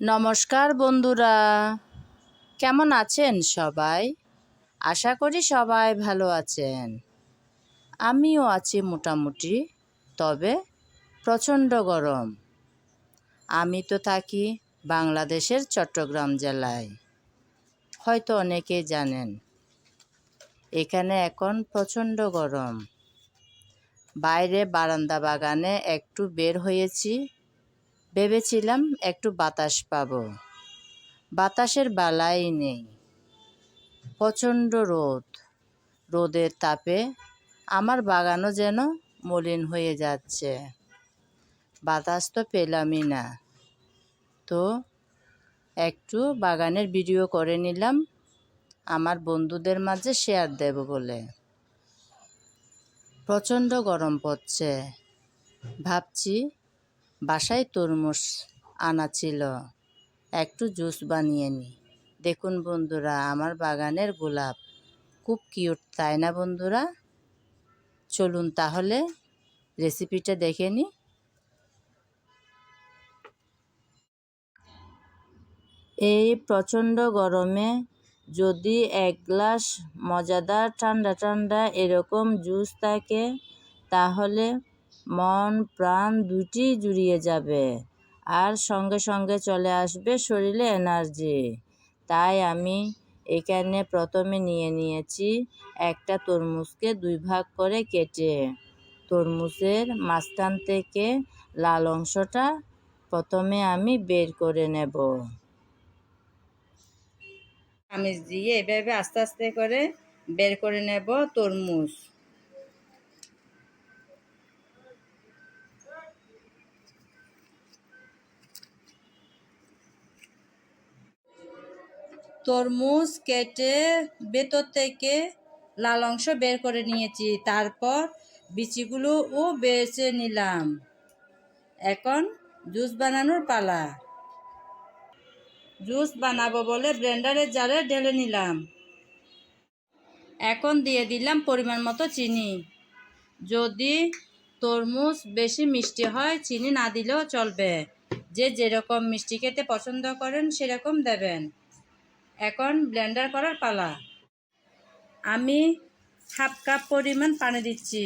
নমস্কার বন্ধুরা। কেমন আছেন সবাই? আশা করি সবাই ভালো আছেন। আমিও আছি মোটামুটি, তবে প্রচণ্ড গরম। আমি তো থাকি বাংলাদেশের চট্টগ্রাম জেলায়। হয়তো অনেকেই জানেন, এখানে এখন প্রচণ্ড গরম। বাইরে বারান্দা বাগানে একটু বের হয়েছি ভেবেছিলাম একটু বাতাস পাব। বাতাসের বালাই নেই। প্রচণ্ড রোদ। রোদের তাপে আমার বাগানও যেন মলিন হয়ে যাচ্ছে। বাতাস তো পেলামই না। তো একটু বাগানের ভিডিও করে নিলাম। আমার বন্ধুদের মাঝে শেয়ার দেব বলে। প্রচণ্ড গরম পড়ছে। ভাবছি বাসায় তরমুজ আনা ছিল। একটু জুস বানিয়ে নিই দেখুন বন্ধুরা, আমার বাগানের গোলাপ। খুব কিউট, তাই না বন্ধুরা? চলুন তাহলে রেসিপিটা দেখে নিই এই প্রচণ্ড গরমে যদি এক গ্লাস মজাদার ঠান্ডা ঠান্ডা এরকম জুস থাকে, তাহলে মন প্রাণ দুটি জুড়িয়ে যাবে। আর সঙ্গে সঙ্গে চলে আসবে শরীরে এনার্জি। তাই আমি এখানে প্রথমে নিয়ে নিয়েছি একটা তরমুজকে দুই ভাগ করে কেটে। তরমুজের মাঝখান থেকে লাল অংশটা প্রথমে আমি বের করে নেব। চামিচ দিয়ে এভাবে আস্তে আস্তে করে বের করে নেব তরমুজ। তরমুজ কেটে ভেতর থেকে লাল অংশ বের করে নিয়েছি। তারপর বিচিগুলোও বেছে নিলাম। এখন জুস বানানোর পালা। জুস বানাবো বলে ব্লেন্ডারের জারে ঢেলে নিলাম। এখন দিয়ে দিলাম পরিমাণ মতো চিনি। যদি তরমুজ বেশি মিষ্টি হয়, চিনি না দিলেও চলবে। যে যেরকম মিষ্টি খেতে পছন্দ করেন, সেরকম দেবেন। এখন ব্লেন্ডার করার পালা। আমি হাফ কাপ পরিমাণ পানি দিচ্ছি।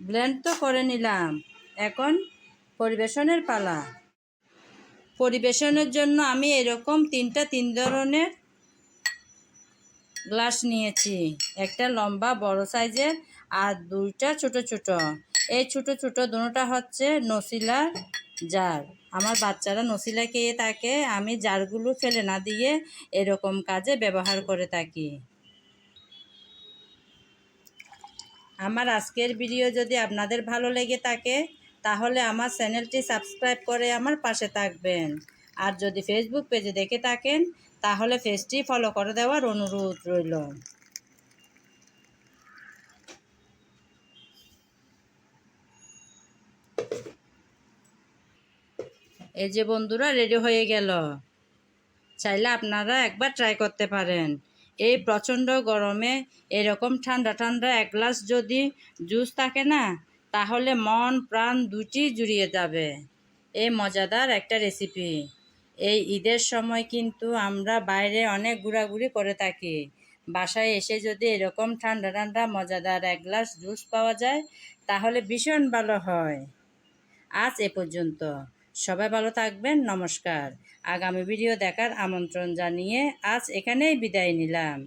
ব্লেন্ড তো করে নিলাম। এখন পরিবেশনের পালা। পরিবেশনের জন্য আমি এরকম তিনটা তিন ধরনের গ্লাস নিয়েছি। একটা লম্বা, বড় সাইজের আর দুইটা ছোট ছোট। এই ছোট ছোট দুটোটা হচ্ছে নসিলা জার। আমার বাচ্চারা নসিলা খেয়ে থাকে, আমি জারগুলো ফেলে না দিয়ে এরকম কাজে ব্যবহার করে থাকি। আমার আজকের ভিডিও যদি আপনাদের ভালো লেগে থাকে, তাহলে আমার চ্যানেলটি সাবস্ক্রাইব করে আমার পাশে থাকবেন। আর যদি ফেসবুক পেজে দেখে থাকেন তাহলে পেজটি ফলো করে দেওয়ার অনুরোধ রইল। এই যে বন্ধুরা রেডি হয়ে গেল। চাইলে আপনারা একবার ট্রাই করতে পারেন। এই প্রচণ্ড গরমে এরকম ঠান্ডা ঠান্ডা এক গ্লাস যদি জুস থাকে না, তাহলে মন প্রাণ দুটি জুড়িয়ে যাবে। এই মজাদার একটা রেসিপি এই ঈদের সময় কিন্তু আমরা বাইরে অনেক ঘোরাঘুরি করে থাকি। বাসায় এসে যদি এরকম ঠান্ডা ঠান্ডা মজাদার এক গ্লাস জুস পাওয়া যায়, তাহলে ভীষণ ভালো হয়। আজ এ পর্যন্ত। সবাই ভালো থাকবেন, নমস্কার। আগামী ভিডিও দেখার আমন্ত্রণ জানিয়ে আজ এখানেই বিদায় নিলাম।